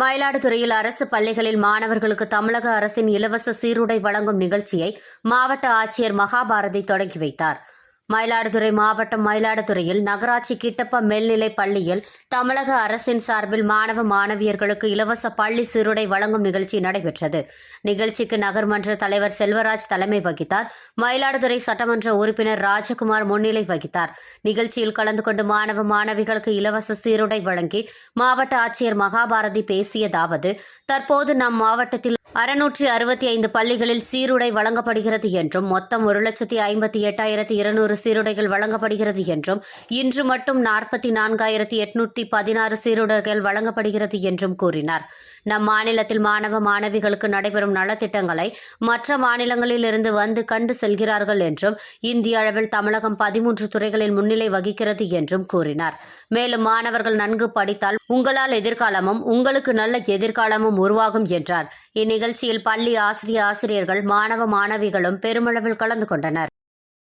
மயிலாடுதுறையில் அரசு பள்ளிகளில் மாணவர்களுக்கு தமிழக அரசின் இலவச சீருடை வழங்கும் நிகழ்ச்சியை மாவட்ட ஆட்சியர் மகாபாரதி தொடங்கி வைத்தார். மயிலாடுதுறை மாவட்டம் மயிலாடுதுறையில் நகராட்சி கிட்டப்ப மேல்நிலை பள்ளியில் தமிழக அரசின் சார்பில் மாணவ மாணவியர்களுக்கு இலவச பள்ளி சீருடை வழங்கும் நிகழ்ச்சி நடைபெற்றது. நிகழ்ச்சிக்கு நகர்மன்ற தலைவர் செல்வராஜ் தலைமை வகித்தார். மயிலாடுதுறை சட்டமன்ற உறுப்பினர் ராஜகுமார் முன்னிலை வகித்தார். நிகழ்ச்சியில் கலந்து கொண்டு மாணவ மாணவிகளுக்கு இலவச சீருடை வழங்கி மாவட்ட ஆட்சியர் மகாபாரதி பேசியதாவது தற்போது நம் மாவட்டத்தில் அறுநூற்றி அறுபத்தி ஐந்து பள்ளிகளில் சீருடை வழங்கப்படுகிறது என்றும் மொத்தம் ஒரு லட்சத்தி ஐம்பத்தி எட்டாயிரத்தி இருநூறு சீருடைகள் வழங்கப்படுகிறது என்றும் இன்று மட்டும் நாற்பத்தி நான்காயிரத்தி எட்நூற்றி பதினாறு சீருடைகள் வழங்கப்படுகிறது என்றும் கூறினார். நம் மாநிலத்தில் மாணவ மாணவிகளுக்கு நடைபெறும் நலத்திட்டங்களை மற்ற மாநிலங்களில் இருந்து வந்து கண்டு செல்கிறார்கள் என்றும் இந்திய அளவில் தமிழகம் பதிமூன்று துறைகளில் முன்னிலை வகிக்கிறது என்றும் கூறினார். மேலும் மாணவர்கள் நன்கு படித்தால் உங்களால் எதிர்காலமும் உங்களுக்கு நல்ல எதிர்காலமும் உருவாகும் என்றார். இனி நிகழ்ச்சியில் பள்ளி ஆசிரிய ஆசிரியர்கள் மாணவ மாணவிகளும் பெருமளவில் கலந்து கொண்டனர்.